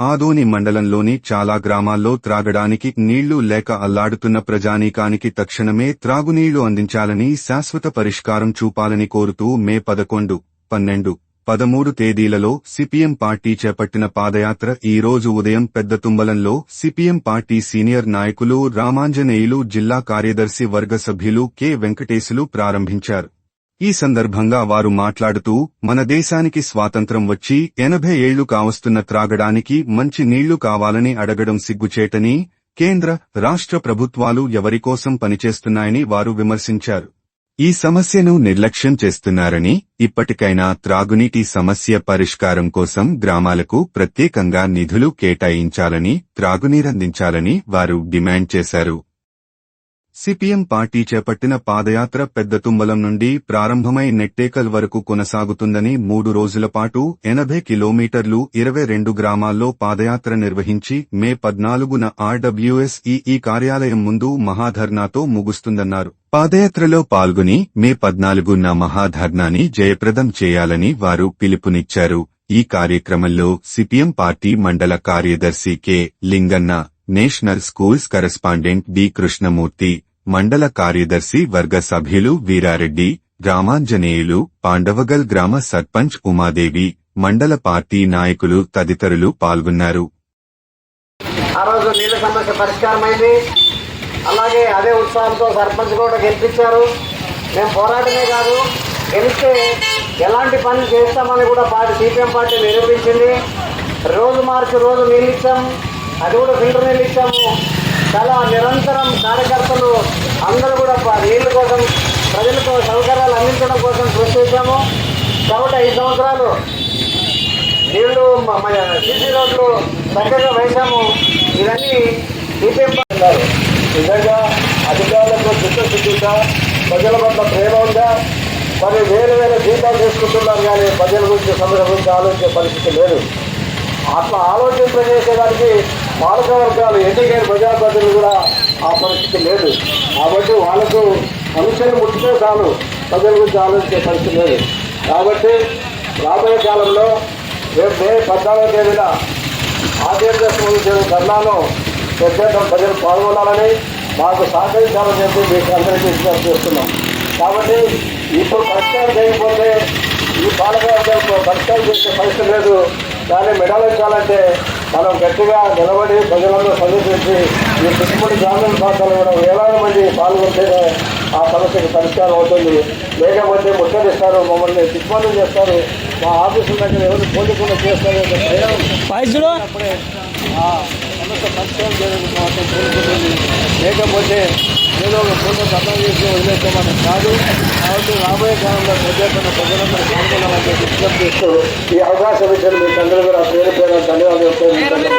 ఆదోని మండలంలోని చాలా గ్రామాల్లో త్రాగడానికి నీళ్ళు లేక అల్లాడుతున్న ప్రజానీకానికి తక్షణమే త్రాగునీళ్ళు అందించాలని శాశ్వత పరిష్కారం చూపాలని కోరుతూ మే పదకొండు పన్నెండు పదమూడు తేదీలలో సిపిఎం పార్టీ చేపట్టిన పాదయాత్ర ఈ రోజు ఉదయం పెద్దతుంబలంలో సిపిఎం పార్టీ సీనియర్ నాయకులు రామాంజనేయులు జిల్లా కార్యదర్శి వర్గ సభ్యులు కె వెంకటేశులు ప్రారంభించారు. ఈ సందర్భంగా వారు మాట్లాడుతూ మన దేశానికి స్వాతంత్రం వచ్చి ఎనభై ఏళ్ళు కావస్తున్న త్రాగడానికి మంచి నీళ్ళు కావాలని అడగడం సిగ్గుచేటని కేంద్ర రాష్ట్ర ప్రభుత్వాలు ఎవరికోసం పనిచేస్తున్నాయని వారు విమర్శించారు. ఈ సమస్యను నిర్లక్ష్యం చేస్తున్నారని ఇప్పటికైనా త్రాగునీటి సమస్య పరిష్కారం కోసం గ్రామాలకు ప్రత్యేకంగా నిధులు కేటాయించాలని త్రాగునీరందించాలని వారు డిమాండ్ చేశారు. సిపిఎం పార్టీ చేపట్టిన పాదయాత్ర పెద్దతుంబలం నుండి ప్రారంభమై నెట్టేకల్ వరకు కొనసాగుతుందని మూడు రోజుల పాటు ఎనభై కిలోమీటర్లు ఇరవై రెండు గ్రామాల్లో పాదయాత్ర నిర్వహించి మే పద్నాలుగున ఆర్డబ్ల్యూఎస్ఈఈ కార్యాలయం ముందు మహాధర్నాతో ముగుస్తుందన్నారు. పాదయాత్రలో పాల్గొని మే పద్నాలుగున మహాధర్నాని జయప్రదం చేయాలని వారు పిలుపునిచ్చారు. ఈ కార్యక్రమంలో సిపిఎం పార్టీ మండల కార్యదర్శి K Linganna national schools correspondent D Krishnamurthy మండల కార్యదర్శి వర్గ సభ్యులు వీరారెడ్డి గ్రామాంజనేయులు పాండవగల్ గ్రామ సర్పంచ్ ఉమాదేవి మండల పార్టీ నాయకులు తదితరులు పాల్గొన్నారు. ఆ రోజు నీళ్ళ సమస్య పరిష్కారమైంది. అలాగే అదే ఉత్సాహంతో సర్పంచ్ కూడా గెలిపించారు. మేము పోరాటమే కాదు గెలిస్తే ఎలాంటి పనులు చేస్తామని కూడా పార్టీ సిపిఎం పార్టీ నిరూపించింది. రోజు మార్చి రోజు నీళ్ళు ఇచ్చాం. అది కూడా ఫిల్టర్ నీళ్ళు ఇచ్చాము. చాలా నిరంతరం కార్యక్రమం అందరూ కూడా నీళ్ళ కోసం ప్రజలకు సౌకర్యాలు అందించడం కోసం కృషి చేశాము. కాబట్టి ఐదు సంవత్సరాలు నీళ్ళు మ- మన రోడ్లు చక్కగా వేశాము. ఇవన్నీ సిపిఎం ఉన్నారు. నిజంగా అధికారులకు చిత్తశుద్ధిగా ప్రజల పట్ల ప్రేమ ఉందా? మరి వేరు వేరు జీతాలు చేసుకుంటున్నారు కానీ ప్రజల గురించి సమస్య గురించి ఆలోచించే పరిస్థితి లేదు. అట్లా ఆలోచింపజేసేదానికి పాలక వర్గాలు ఎన్నికైన ప్రజాప్రతినిధులు కూడా ఆ పరిస్థితి లేదు. కాబట్టి వాళ్ళకు మనుషులు ముట్టితే చాలు ప్రజల గురించి ఆలోచించే పరిస్థితి లేదు. కాబట్టి రాబోయే కాలంలో రేపు మే పద్నాలుగో తేదీన ఆంధ్రప్రదేశ్ ధర్నాలో ప్రత్యేకం ప్రజలు పాల్గొనాలని మాకు సహకరించాలని చెప్పి మీకు అందరికీ విజ్ఞప్తి చేస్తున్నాం. కాబట్టి ఇప్పుడు పరిష్కారం చేయకపోతే ఈ పాలకవర్గాలకు పరిష్కారం చేసే పరిస్థితి లేదు. దాన్ని మెడలించాలంటే మనం గట్టిగా నిలబడి ప్రజలందరూ సమీపించి ఈ కుటుంబడి గ్రామీణ ప్రాంతాల్లో కూడా వేలాది మంది పాల్గొంటేనే ఆ సమస్యకు పరిష్కారం అవుతుంది. లేకపోతే ముట్టడిస్తారు మమ్మల్ని దిగ్బంధం చేస్తారు. మా ఆఫీసుల దగ్గర ఎవరు పోలీసులు చేస్తారు? అనే భయం పైసలు అప్పుడే ఆ సమస్య పరిష్కారం చేయడానికి మాత్రం కోరుకుంటుంది లేకపోతే ఏదో ఒక ఫోటో అర్థం చేసి వదిలేస్తామని కాదు. కాబట్టి రాబోయే కాలంలో ప్రజలందరూ చెప్పి విజ్ఞప్తి చేస్తూ ఈ అవకాశం ఇచ్చిన మీకు అందరూ కూడా పేరు పేరు ధన్యవాదాలు.